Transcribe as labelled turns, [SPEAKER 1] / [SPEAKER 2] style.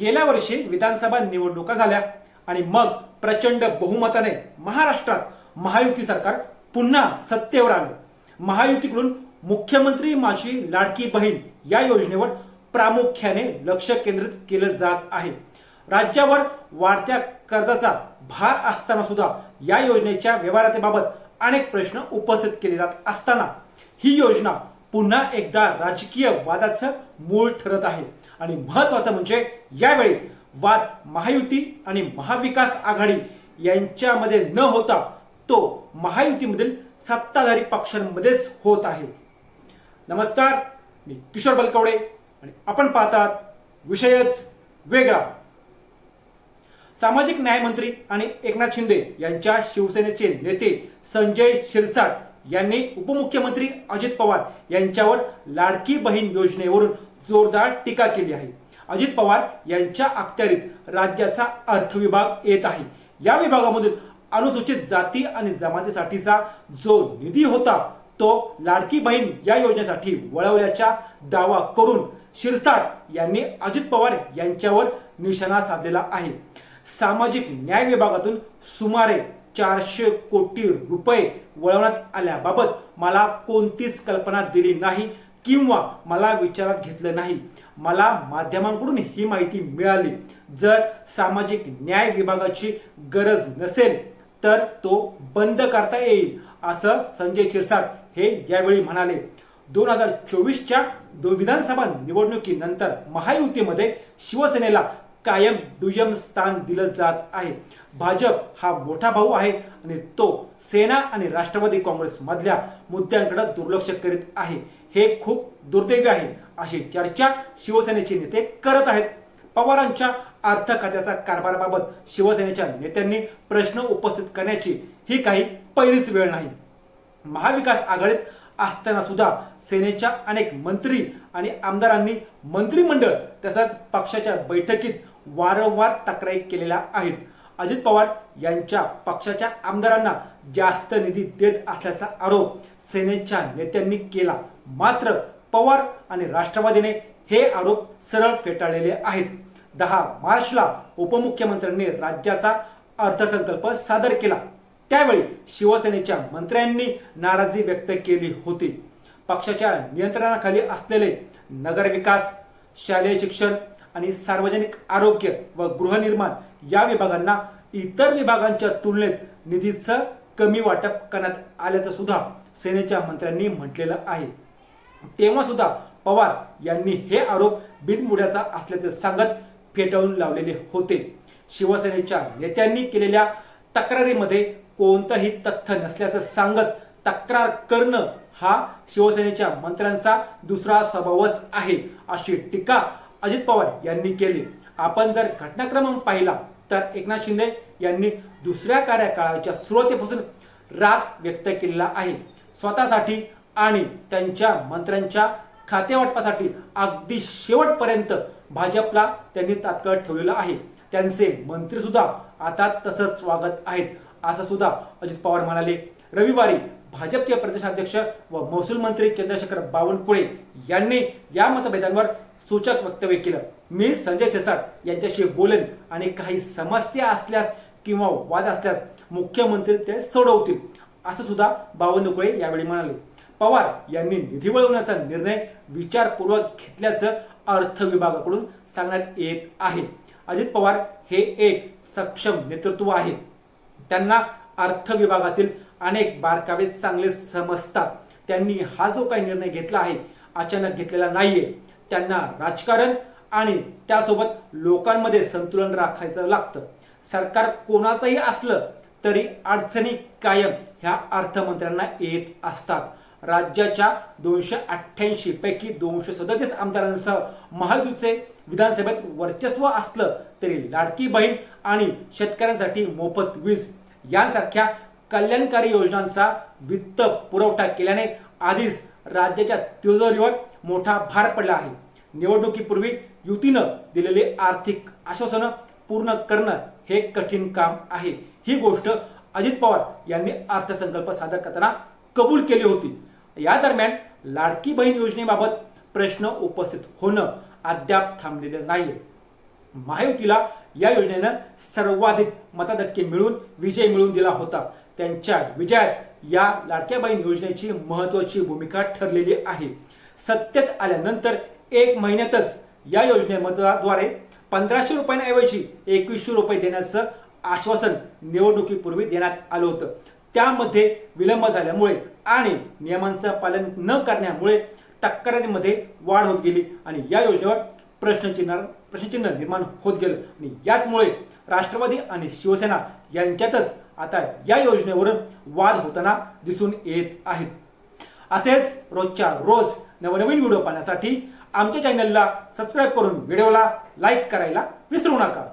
[SPEAKER 1] गेल्या वर्षी विधानसभा निवडणुका झाल्या आणि मग प्रचंड बहुमताने महाराष्ट्रात महायुती सरकार पुन्हा सत्तेवर आलं. महायुतीकडून मुख्यमंत्री माझी लाडकी बहीण या योजनेवर प्रामुख्याने लक्ष केंद्रित केलं जात आहे. राज्यावर वाढत्या कर्जाचा भार असताना सुद्धा या योजनेच्या व्यवहारातेबाबत अनेक प्रश्न उपस्थित केले जात असताना ही योजना पुन्हा एकदा राजकीय वादाचं मूळ ठरत आहे. आणि महत्त्वाचं म्हणजे यावेळी वाद महायुती आणि महाविकास आघाडी यांच्यामध्ये न होता तो महायुतीमधील सत्ताधारी पक्षांमध्येच होत आहे. नमस्कार मी किशोर बलकवडे आणि आपण पाहतात विषयच वेगळा. सामाजिक न्यायमंत्री आणि एकनाथ शिंदे यांच्या शिवसेनेचे नेते संजय शिरसाट यांनी उपमुख्यमंत्री अजित पवार यांच्यावर लाडकी बहीण योजनेवरून जोरदार टीका केली आहे. अजित पवार यांच्या अखत्यारीत राज्याचा अर्थविभाग येत आहे. या विभागामधून अनुसूचित जाती आणि जमातीसाठीचा जो निधी होता तो लाडकी बहीण या योजनेसाठी वळवल्याचा दावा करून शिरसाट यांनी अजित पवार यांच्यावर निशाणा साधलेला आहे. सामाजिक न्याय विभागातून सुमारे चारशे कोटी रुपये वळवण्यात आल्याबाबत मला कोणतीच कल्पना दिली नाही. किंवा मला विचारात घेतलं नाही. मला माध्यमांकडून ही माहिती मिळाली. जर सामाजिक न्याय विभागाची गरज नसेल तर तो बंद करता येईल असं संजय शिरसाट हे यावेळी म्हणाले. दोन हजार चोवीसच्या दो विधानसभा निवडणुकीनंतर महायुतीमध्ये शिवसेनेला कायम दुय्यम स्थान दिलं जात आहे. भाजप हा मोठा भाऊ आहे आणि तो सेना आणि राष्ट्रवादी काँग्रेसमधल्या मुद्द्यांकडे दुर्लक्ष करीत आहे. हे खूप दुर्दैवी आहे अशी चर्चा शिवसेनेचे नेते करत आहेत. पवारांच्या अर्थ खात्याचा कारभाराबाबत शिवसेनेच्या नेत्यांनी प्रश्न उपस्थित करण्याची ही काही पहिलीच वेळ नाही. महाविकास आघाडीत असताना सुद्धा सेनेच्या अनेक मंत्री आणि आमदारांनी मंत्रिमंडळ तसंच पक्षाच्या बैठकीत वारंवार तक्रारी केलेल्या आहेत. अजित पवार यांच्या पक्षाच्या आमदारांना जास्त निधी देत असल्याचा आरोप सेनेच्या नेत्यांनी केला. मात्र पवार आणि राष्ट्रवादीने हे आरोप सरळ फेटाळलेले आहेत. दहा मार्चला उपमुख्यमंत्र्यांनी राज्याचा अर्थसंकल्प सादर केला. त्यावेळी शिवसेनेच्या मंत्र्यांनी नाराजी व्यक्त केली होती. पक्षाच्या नियंत्रणाखाली असलेले नगरविकास शालेय शिक्षण आणि सार्वजनिक आरोग्य व गृहनिर्माण या विभागांना इतर विभागांच्या तुलनेत निधीचं कमी वाटप करण्यात आल्याचं सुद्धा सेनेच्या मंत्र्यांनी म्हटलेलं आहे. तेव्हा सुद्धा पवार यांनी हे आरोप बिनमुड्याचा असल्याचे सांगत फेटाळून लावलेले होते. शिवसेनेच्या नेत्यांनी केलेल्या तक्रारीमध्ये कोणतंही तथ्य नसल्याचं सांगत तक्रार करणं हा शिवसेनेच्या मंत्र्यांचा दुसरा स्वभावच आहे अशी टीका अजित पवार यांनी केली. आपण जर घटनाक्रम पाहिला तर एकनाथ शिंदे यांनी दुसऱ्या कार्यकाळाच्या सुरुवातीपासून राग व्यक्त केलेला आहे. स्वतःसाठी आणि त्यांच्या मंत्र्यांच्या खातेवाटपासाठी अगदी शेवटपर्यंत भाजपला त्यांनी तात्काळ ठेवलेलं आहे. त्यांचे मंत्रीसुद्धा आता तसंच वागत आहेत असं सुद्धा अजित पवार म्हणाले. रविवारी भाजपचे प्रदेशाध्यक्ष व महसूल मंत्री चंद्रशेखर बावनकुळे यांनी या मतभेदांवर सूचक वक्तव्य केलं. मी संजय शिरसाट यांच्याशी बोलेन आणि काही समस्या असल्यास किंवा वाद असल्यास मुख्यमंत्री ते सोडवतील असं सुद्धा बावनकुळे यावेळी म्हणाले. पवार यांनी निधी वळवण्याचा निर्णय विचारपूर्वक घेतल्याचं अर्थ विभागाकडून सांगण्यात येत आहे. अजित पवार हे एक सक्षम नेतृत्व आहे. त्यांना अर्थ विभागातील अनेक बारकावे चांगले समजतात. त्यांनी हा जो काही निर्णय घेतला आहे अचानक घेतलेला नाहीये. त्यांना राजकारण आणि त्यासोबत लोकांमध्ये संतुलन राखायचं लागतं. सरकार कोणाचंही असलं तरी अडचणी कायम ह्या अर्थमंत्र्यांना येत असतात. राज्याच्या दोनशे अठ्ठ्याऐंशी पैकी दोनशे सदतीस आमदारांसह महायुतीचे विधानसभेत वर्चस्व असलं तरी लाडकी बहीण आणि शेतकऱ्यांसाठी मोफत वीज यांसारख्या कल्याणकारी योजनांचा वित्त पुरवठा केल्याने आधीच राज्याच्या तिजोरीवर मोठा भार पडला आहे. निवडणुकीपूर्वी युतीनं दिलेली आर्थिक आश्वासनं पूर्ण करणं हे कठीण काम आहे. ही गोष्ट अजित पवार यांनी अर्थसंकल्प सादर करताना कबूल केली होती. या दरम्यान लाडकी बहीण योजनेबाबत प्रश्न उपस्थित होणं अद्याप थांबलेलं नाहीये. महायुतीला या योजनेनं सर्वाधिक मतधक्के मिळून विजय मिळवून दिला होता. त्यांच्या विजयात या लाडक्या बहीण योजनेची महत्वाची भूमिका ठरलेली आहे. सत्तेत आल्यानंतर एक महिन्यातच या योजनेद्वारे पंधराशे रुपयांऐवजी एकवीसशे रुपये देण्याचं आश्वासन निवडणुकीपूर्वी देण्यात आलं होतं. त्यामध्ये विलंब झाल्यामुळे आणि नियमांचं पालन न करण्यामुळे तक्रारीमध्ये वाढ होत गेली आणि या योजनेवर प्रश्नचिन्ह प्रश्नचिन्ह निर्माण होत गेलं. आणि याचमुळे राष्ट्रवादी आणि शिवसेना यांच्यातच आता या योजनेवरून वाद होताना दिसून येत आहेत. असेच रोजच्या रोज नवनवीन व्हिडिओ पाहण्यासाठी आमच्या चॅनलला सबस्क्राईब करून व्हिडिओला लाईक करायला विसरू नका.